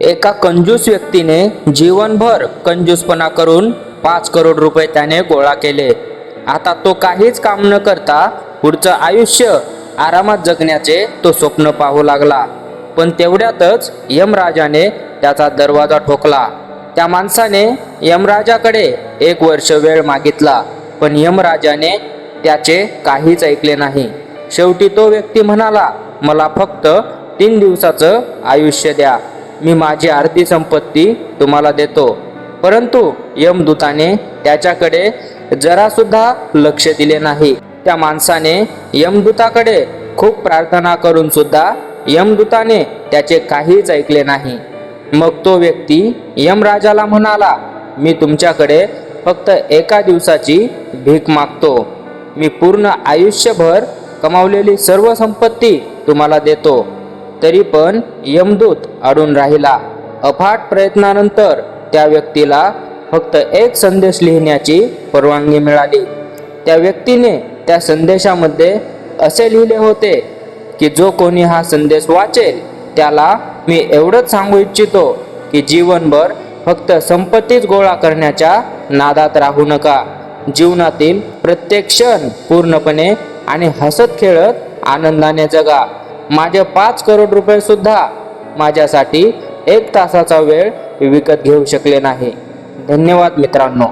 एका कंजूस व्यक्तीने जीवनभर कंजूसपणा करून पाच करोड रुपये त्याने गोळा केले. आता तो काहीच काम न करता पुढचं आयुष्य आरामात जगण्याचे तो स्वप्न पाहू लागला. पण तेवढ्यातच यमराजाने त्याचा दरवाजा ठोकला. त्या माणसाने यमराजाकडे एक वर्ष वेळ मागितला पण यमराजाने त्याचे काहीच ऐकले नाही. शेवटी तो व्यक्ती म्हणाला मला फक्त तीन दिवसाचं आयुष्य द्या. मी माझी आरती संपत्ती तुम्हाला देतो. परंतु यमदूताने त्याच्याकडे जरासुद्धा लक्ष दिले नाही. त्या माणसाने यमदूताकडे खूप प्रार्थना करून सुद्धा यमदूताने त्याचे काहीच ऐकले नाही. मग तो व्यक्ती यमराजाला म्हणाला मी तुमच्याकडे फक्त एका दिवसाची भीक मागतो. मी पूर्ण आयुष्यभर कमावलेली सर्व संपत्ती तुम्हाला देतो. तरी पण यमदूत अडून राहिला. अफाट प्रयत्नानंतर त्या व्यक्तीला फक्त एक संदेश लिहिण्याची परवानगी मिळाली. त्या व्यक्तीने त्या संदेशामध्ये असे लिहिले होते की जो कोणी हा संदेश वाचेल त्याला मी एवढंच सांगू इच्छितो की जीवनभर फक्त संपत्तीच गोळा करण्याच्या नादात राहू नका. जीवनातील प्रत्येक क्षण पूर्णपणे आणि हसत खेळत आनंदाने जगा. माझे पाच करोड रुपये सुद्धा माझ्यासाठी एक तासाचा वेळ विकत घेऊ शकले नाही. धन्यवाद मित्रांनो.